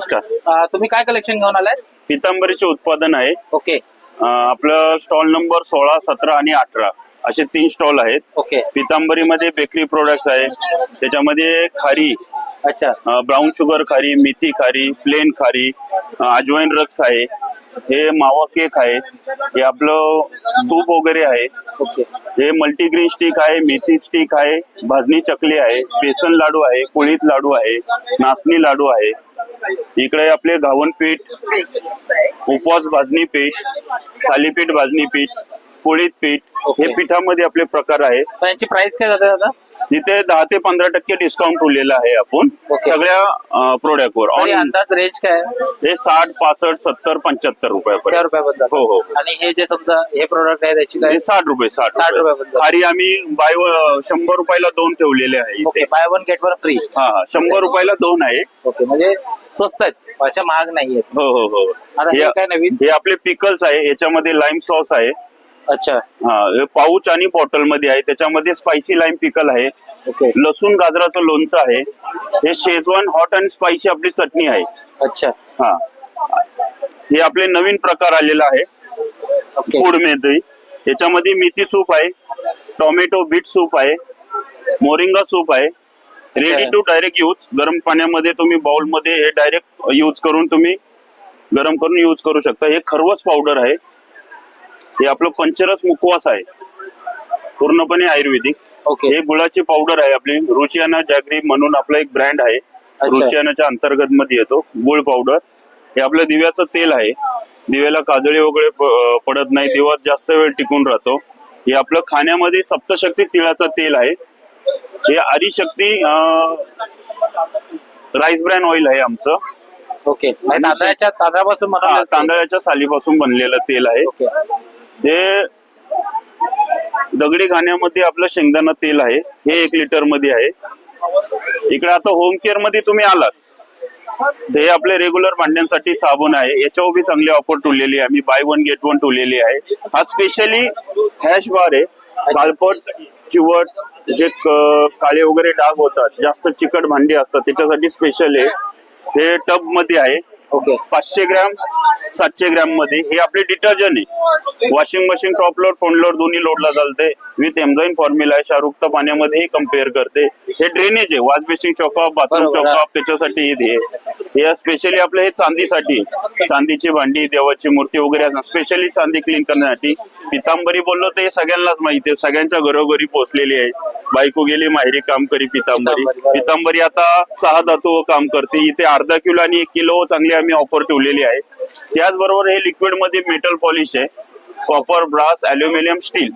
नमस्कार. अं, तुम्ही काय कलेक्शन घेऊन आलाय? पितांबरीचे उत्पादन आहे. ओके. अं, आपलं स्टॉल नंबर सोळा सतरा आणि अठरा असे तीन स्टॉल आहेत. ओके. पितांबरीमध्ये बेकरी प्रोडक्ट्स आहे. त्याच्यामध्ये खारी अच्छा. ब्राऊन शुगर खारी मेथी खारी प्लेन खारी अं, अजवाईन रक्स आहे. हे मावा केक आहे हे आपलं तूप वगैरे आहे. ओके. हे मल्टीग्रेन स्टिक आहे मेथी स्टिक आहे भाजणी चकली आहे बेसन लाडू आहे कुळीत लाडू आहे नाचणी लाडू आहे. इकडे आपले घावन पीठ उपवास भाजणी पीठ थालीपीठ भाजणी पीठ कुळीत पीठ हे. पिठामध्ये आपले प्रकार आहेत यांची प्राइस काय जाते दादा? तिथे दहा ते पंधरा टक्के डिस्काउंट ठेवलेलं आहे आपण. सगळ्या प्रोडक्ट वर. ऑन अंदाज रेंज काय? हे साठ पासष्ट सत्तर पंच्याहत्तर रुपयापर्यंत. रुपयाबद्दल. हो हो. आणि हे जे समजा हे प्रोडक्ट आहे त्याची काय? हे साठ रुपये साठ 60 रुपये. खारी आम्ही बाय व- शंभर रुपयाला दोन ठेवलेले आहे okay buy one get one free हा हा. शंभर रुपयाला दोन आहे. ओके म्हणजे स्वस्त आहेत. अशा महाग नाही आहेत. हो हो हो. आता हे हे काय नवीन? हे आपले पिकल्स आहे. याच्यामध्ये लाईम सॉस आहे. अच्छा. हा हे पाऊच आणि बॉटलमध्ये आहे. त्याच्यामध्ये स्पायसी लाईम पिकल आहे. ओके लसूण गाजराचं लोणचं आहे. हे शेजवान हॉट अँड स्पायसी आपली चटणी आहे. अच्छा. हा. हे आपले नवीन प्रकार आलेला आहे. फूड मेथी याच्यामध्ये मेथी सूप आहे टोमॅटो बीट सूप आहे मोरिंगा सूप आहे. रेडी टू डायरेक्ट यूज गरम पाण्यामध्ये तुम्ही बाउलमध्ये हे डायरेक्ट यूज करून तुम्ही गरम करून यूज करू शकता. हे खरवस पावडर आहे. हे आपलं पंचरस मुखवास आहे. पूर्णपणे आयुर्वेदिक. ओके हे गुळाची पावडर आहे आपली. रुचियाना जॅगरी म्हणून आपला एक ब्रँड आहे. रुचियानाच्या अंतर्गत मध्ये येतो. गुळ पावडर हे आपलं दिव्याचं तेल आहे. दिव्याला काजळी वगैरे पडत नाही. दिवा जास्त वेळ टिकून राहतो. हे आपलं खाण्यामध्ये सप्तशक्ती तिळाचं तेल आहे. हे आदिशक्ती राईस ब्रँड ऑइल आहे आमचं. ओके तांदळाच्या तांदळापासून तांदळाच्या सालीपासून बनलेलं तेल आहे. हे दगडी खाण्यामध्ये आपलं शेंगदाणा तेल आहे. हे एक लिटरमध्ये आहे. इकडे आता होम केअरमध्ये तुम्ही आलात. हे आपले रेग्युलर भांड्यांसाठी साबण आहे. याच्यावर बी चांगली ऑफर ठेवलेली आहे. आम्ही बाय वन गेट वन ठेवलेली आहे. हा स्पेशली हॅश बार आहे. काळपट चिवट जे काळे वगैरे डाग होतात जास्त चिकट भांडी असतात त्याच्यासाठी स्पेशल आहे. हे टबमध्ये आहे. ओके पाचशे ग्रॅम सातशे ग्रॅममध्ये. हे आपले डिटर्जंट आहे. Washing machine top load front load दोन्ही लोडला चालते. विथ एम्झाईन फॉर्म्युला आहे. शाहरुख पाण्यामध्ये कंपेअर करते. हे ड्रेनेज आहे. Wash basin choke up bathroom. Choke up त्याच्यासाठी हे हे स्पेशली आपलं हे चांदीसाठी. चांदीची भांडी देवाची मूर्ती वगैरे असतात स्पेशली चांदी क्लीन करण्यासाठी. पितांबरी बोललो तर हे सगळ्यांनाच माहिती आहे. सगळ्यांच्या घरोघरी पोहोचलेली आहे. बायको गेली माहेरी काम करी पितांबरी. पितांबरी आता सहा धातू काम करते. इथे अर्धा किलो आणि एक किलो चांगली आम्ही ऑफर ठेवलेली आहे. त्याचबरोबर हे लिक्विडमध्ये मेटल पॉलिश आहे. कॉपर ब्रास अल्युमिनियम स्टील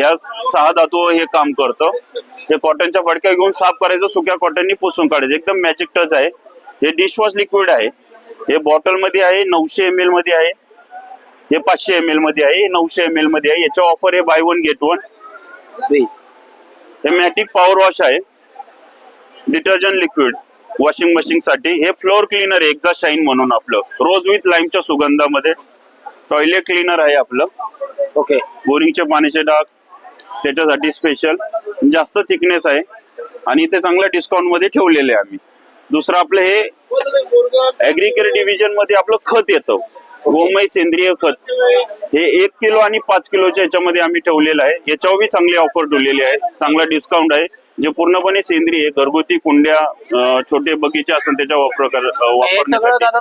या सहा धातू हे काम करतं. हे कॉटनच्या फडक्या घेऊन साफ करायचं सुक्या कॉटननी पुसून काढायचं. एकदम मॅजिक टच आहे. हे डिशवॉश लिक्विड आहे. हे बॉटलमध्ये आहे नऊशे एम एलमध्ये आहे. हे पाचशे एम एलमध्ये आहे हे नऊशे एम एलमध्ये आहे. याच्या ऑफर आहे बाय वन गेट वन हे मॅटिक पॉवर वॉश आहे. डिटर्जंट लिक्विड वॉशिंग मशीन साठी. हे फ्लोअर क्लीनर आहे एकदा शाईन म्हणून आपलं. रोज विथ लाईमच्या सुगंधामध्ये. टॉयलेट क्लीनर आहे आपलं. ओके बोरिंगचे पाण्याचे डाग. त्याच्यासाठी स्पेशल जास्त थिकनेस आहे. आणि इथे चांगल्या डिस्काउंटमध्ये ठेवलेले आहे आम्ही. दुसरं आपलं हे ऍग्रिकल्चर डिव्हिजनमध्ये आपलं खत येतं. गोमय सेंद्रिय खत. हे एक किलो आणि पाच किलोच्या याच्यामध्ये आम्ही ठेवलेलं आहे. याच्यावर बी चांगली ऑफर ठेवलेली आहे. चांगला डिस्काउंट आहे. जे पूर्णपणे सेंद्रिय आहे. घरगुती कुंड्या छोटे बगीचे असेल त्याच्या वापर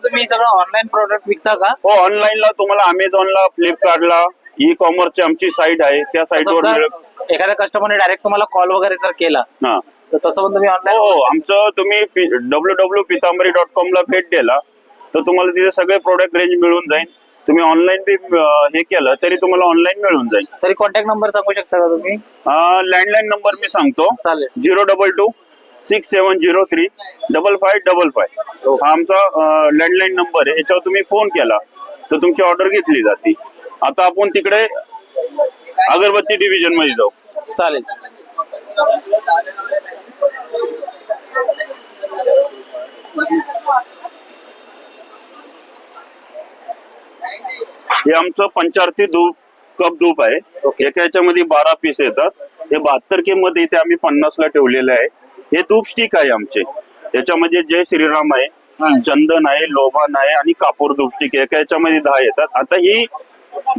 तुम्ही सगळं ऑनलाईन प्रोडक्ट विकता का? हो ऑनलाईनला तुम्हाला अमेझॉनला फ्लिपकार्टला ई कॉमर्सची आमची साईट आहे. त्या साईटवर एखाद्या कस्टमरने डायरेक्ट तुम्हाला कॉल वगैरे जर केला तर तसं पण तुम्ही हो ऑनलाईन हो आमचं तुम्ही W W Pitambari dot com ला भेट दिला तर तुम्हाला तिथे सगळे प्रोडक्ट रेंज मिळून जाईल. तुम्ही ऑनलाईन बी हे केलं तरी तुम्हाला ऑनलाईन मिळून जाईल. तरी कॉन्टॅक्ट नंबर सांगू शकता का तुम्ही? लँडलाईन नंबर मी सांगतो. चालेल. Zero double two six seven zero three double five double five हो. हा आमचा लँडलाईन नंबर आहे. याच्यावर तुम्ही फोन केला तर तुमची ऑर्डर घेतली जाते. आता आपण तिकडे अगरबत्ती डिव्हिजनमध्ये जाऊ. चालेल. हे आमचं पंचारती धूप कप धूप आहे. एका याच्यामध्ये बारा पीस येतात. हे बहात्तरमध्ये इथे आम्ही पन्नास ला ठेवलेलं आहे. हे धूप स्टिक आहे आमचे. याच्यामध्ये जय श्रीराम आहे. चंदन आहे लोबान आहे आणि कापूर दुपस्टिक एका याच्यामध्ये दहा येतात. आता ही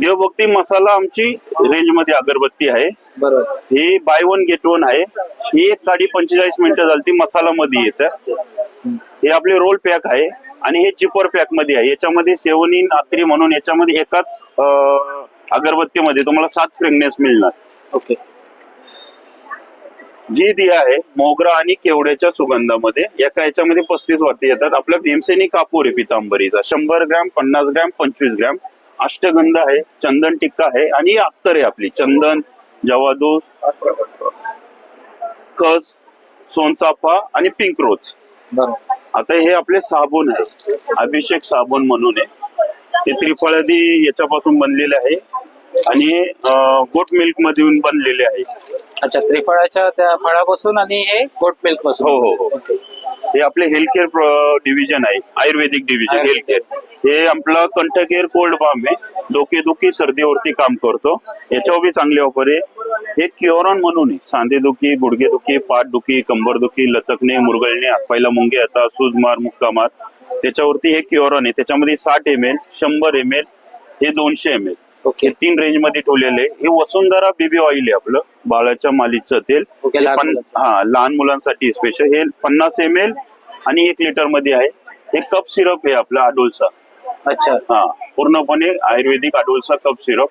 देवभक्ती मसाला आमची रेंजमध्ये अगरबत्ती आहे. बरोबर. ही बाय वन गेट वन आहे. ही एक गाडी पंचेचाळीस मिनिटं झाली ती मसाला मध्ये येतं. हे आपले रोल पॅक आहे आणि हे चिपर पॅकमध्ये आहे. याच्यामध्ये सेवनिन आत्री म्हणून याच्यामध्ये एकाच अगरबत्तीमध्ये तुम्हाला सात फ्रेग्नेन्स मिळणार. ओके. जी दिया आहे मोगरा आणि केवड्याच्या सुगंधामध्ये. एका याच्यामध्ये पस्तीस वाटी येतात. आपल्या भीमसेनी कापूर आहे पितांबरीचा. शंभर ग्रॅम पन्नास ग्रॅम पंचवीस ग्रॅम. अष्टगंध आहे चंदन टिक्का आहे आणि अत्तर आहे आपली. चंदन जवादू कस सोनचाफा आणि पिंक रोज बरोबर. आता हे आपले साबण आहे अभिषेक साबण म्हणून आहे. ते त्रिफळादी याच्यापासून बनलेले आहे. आणि गोट मिल्क मधून बनलेले आहे. अच्छा त्रिफळाच्या त्या फळापासून आणि हे गोट मिल्कपासून. हो, हो, हो. हे आपले हेल्थ केअर डिव्हिजन आहे आयुर्वेदिक डिव्हिजन हेल्थ केअर हे आपलं कंठकेअर कोल्ड बाम आहे. डोकेदुखी सर्दीवरती काम करतो. याच्यावर बी चांगली ऑफर आहे. हे क्युरॉन म्हणून आहे. सांधेदुखी गुडघेदुखी पाठदुखी कंबरदुखी लचकणे मुरगळणे हातपायला मुंगे येतात सुजमार मुक्कामार त्याच्यावरती हे क्युरॉन आहे. त्याच्यामध्ये साठ एम एल शंभर एम एल हे दोनशे एम एल ओके. तीन रेंजमध्ये ठेवलेले आहे. हे वसुंधरा बेबी ऑइल आहे आपलं. बाळाच्या मालीचं तेल. ओके, हे लहान मुलांचं. हा लहान मुलांसाठी स्पेशल हे पन्नास एम एल आणि एक लिटरमध्ये आहे. हे कप सिरप आहे आपला अडोलचा अच्छा. हा पूर्णपणे आयुर्वेदिक अडोलचा कप सिरप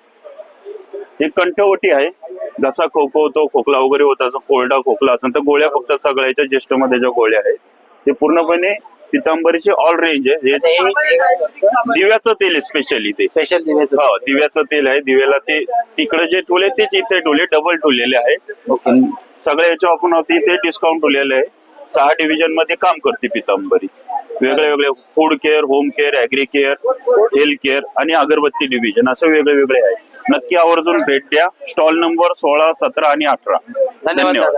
हे कंठवटी आहे. घसा खोकवतो खोकला वगैरे होता कोरडा खोकला असेल तर गोळ्या फक्त सगळ्याच्या ज्येष्ठमध्ये ज्या गोळ्या आहेत. ते पूर्णपणे पितांबरीची ऑल रेंज आहे. हे दिव्याचं तेल आहे स्पेशली ते. स्पेशल दिव्याचं हो दिव्याचं तेल आहे. दिव्याला ते तिकडे जे ठेवले तेच इथे ठेवले. डबल ठेवलेले आहे. ओके सगळ्या याच्या आपण होती ते डिस्काउंट ठेवलेलं आहे. सहा डिव्हिजनमध्ये काम करते पितांबरी. वेगळे वेगळे food care home care agri care health care आणि अगरबत्ती डिव्हिजन असं वेगळे वेगळे आहे. नक्की आवर्जून भेट द्या. स्टॉल नंबर सोळा सतरा आणि अठरा. धन्यवाद